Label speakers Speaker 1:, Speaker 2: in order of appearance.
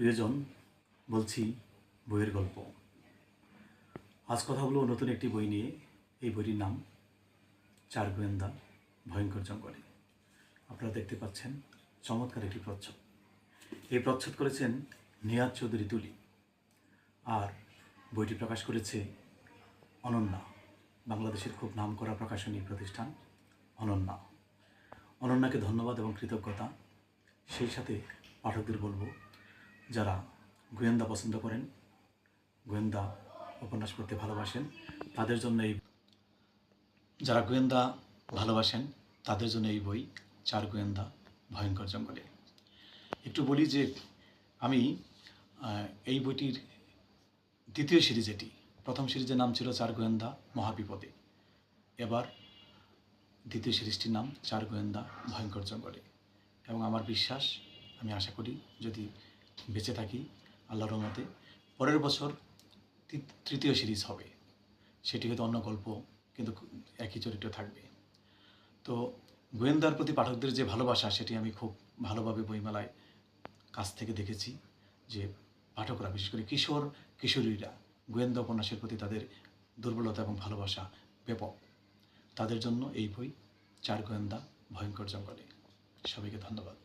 Speaker 1: প্রিয়জন, বলছি বইয়ের গল্প। আজ কথা বলব নতুন একটি বই নিয়ে। এই বইটির নাম চার গোয়েন্দা ভয়ঙ্কর জঙ্গলে। আপনারা দেখতে পাচ্ছেন চমৎকার একটি প্রচ্ছদ। এই প্রচ্ছদ করেছেন নিয়াজ চৌধুরী তুলি। আর বইটি প্রকাশ করেছে অনন্যা, বাংলাদেশের খুব নামকরা প্রকাশনী প্রতিষ্ঠান অনন্যা। অনন্যাকে ধন্যবাদ এবং কৃতজ্ঞতা। সেই সাথে পাঠকদের বলব যারা গোয়েন্দা পছন্দ করেন, গোয়েন্দা উপন্যাস পড়তে ভালোবাসেন, তাদের জন্য এই যারা গোয়েন্দা ভালোবাসেন, তাদের জন্য এই বই, চার গোয়েন্দা, ভয়ঙ্কর জঙ্গলে। একটু বলি যে আমি এই বইটির দ্বিতীয় সিরিজ এটি। প্রথম সিরিজের নাম ছিল চার গোয়েন্দা মহাবিপদে। এবার দ্বিতীয় সিরিজটির নাম চার গোয়েন্দা ভয়ঙ্কর জঙ্গলে। এবং আমার বিশ্বাস, আমি আশা করি, যদি বেঁচে থাকি আল্লাহর রহমতে। পরের বছর তৃতীয় সিরিজ হবে। সেটি হয়তো অন্য গল্প, কিন্তু একই চরিত্র থাকবে। তো গোয়েন্দার প্রতি পাঠকদের যে ভালোবাসা, সেটি আমি খুব ভালোভাবে বইমেলায় কাছ থেকে দেখেছি যে পাঠকরা, বিশেষ করে কিশোর, কিশোরীরা গোয়েন্দা উপন্যাসের প্রতি তাদের দুর্বলতা এবং ভালোবাসা ব্যাপক। তাদের জন্য এই বই, চার গোয়েন্দা, ভয়ঙ্কর জঙ্গলে। সবাইকে ধন্যবাদ।